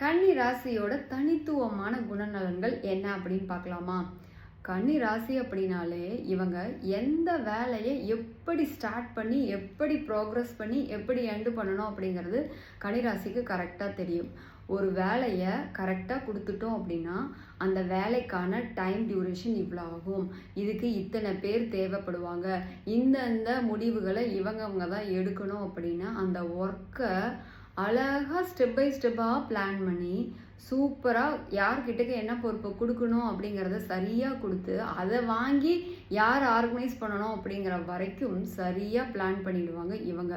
கன்னி ராசியோட தனித்துவமான குணநலன்கள் என்ன அப்படின்னு பார்க்கலாமா? கன்னி ராசி அப்படின்னாலே இவங்க எந்த வேலையை எப்படி ஸ்டார்ட் பண்ணி எப்படி ப்ரோக்ரஸ் பண்ணி எப்படி எண்டு பண்ணணும் அப்படிங்கிறது கன்னி ராசிக்கு கரெக்டாக தெரியும். ஒரு வேலையை கரெக்டாக கொடுத்துட்டோம் அப்படின்னா அந்த வேலைக்கான டைம் டியூரேஷன் இவ்வளோ ஆகும் இதுக்கு இத்தனை பேர் தேவைப்படுவாங்க. இந்தந்த முடிவுகளை இவங்கவங்க தான் எடுக்கணும் அப்படின்னா அந்த ஒர்க்கை அழகாக ஸ்டெப் பை ஸ்டெப்பாக பிளான் பண்ணி சூப்பராக யார்கிட்டக்கு என்ன பொறுப்பை கொடுக்கணும் அப்படிங்கிறத சரியாக கொடுத்து அதை வாங்கி யார் ஆர்கனைஸ் பண்ணணும் அப்படிங்கிற வரைக்கும் சரியாக பிளான் பண்ணிடுவாங்க இவங்க.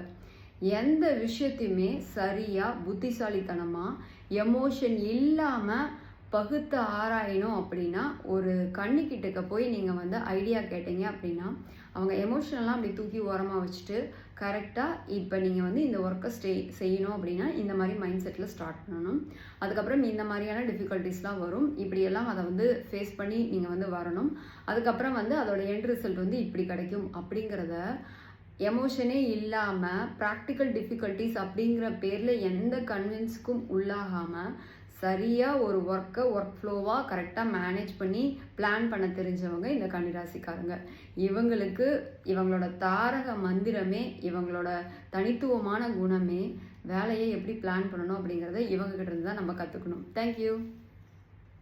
எந்த விஷயத்தையுமே சரியாக புத்திசாலித்தனமாக எமோஷன் இல்லாமல் பகுத்து ஆராயணும் அப்படின்னா ஒரு கண்ணுக்கிட்டக்க போய் நீங்கள் வந்து ஐடியா கேட்டீங்க அப்படின்னா அவங்க எமோஷனெல்லாம் அப்படி தூக்கி ஓரமாக வச்சுட்டு கரெக்டாக இப்போ நீங்கள் வந்து இந்த ஒர்க்கை ஸ்டே செய்யணும் அப்படின்னா இந்த மாதிரி மைண்ட் செட்டில் ஸ்டார்ட் பண்ணணும். அதுக்கப்புறம் இந்த மாதிரியான டிஃபிகல்ட்டிஸ்லாம் வரும். இப்படியெல்லாம் அதை வந்து ஃபேஸ் பண்ணி நீங்கள் வந்து வரணும். அதுக்கப்புறம் வந்து அதோட எண்ட் ரிசல்ட் வந்து இப்படி கிடைக்கும் அப்படிங்கிறத எமோஷனே இல்லாமல் ப்ராக்டிக்கல் டிஃபிகல்ட்டிஸ் அப்படிங்கிற பேரில் எந்த கன்வின்ஸ்க்கும் உள்ளாகாமல் சரியாக ஒரு ஒர்க்கை ஒர்க் ஃப்ளோவாக கரெக்டாக மேனேஜ் பண்ணி பிளான் பண்ண தெரிஞ்சவங்க இந்த கன்னிராசிக்காரங்க. இவங்களுக்கு இவங்களோட தாரக மந்திரமே இவங்களோட தனித்துவமான குணமே வேலையை எப்படி பிளான் பண்ணணும் அப்படிங்கிறத இவங்ககிட்ட இருந்து தான் நம்ம கற்றுக்கணும் தேங்க்யூ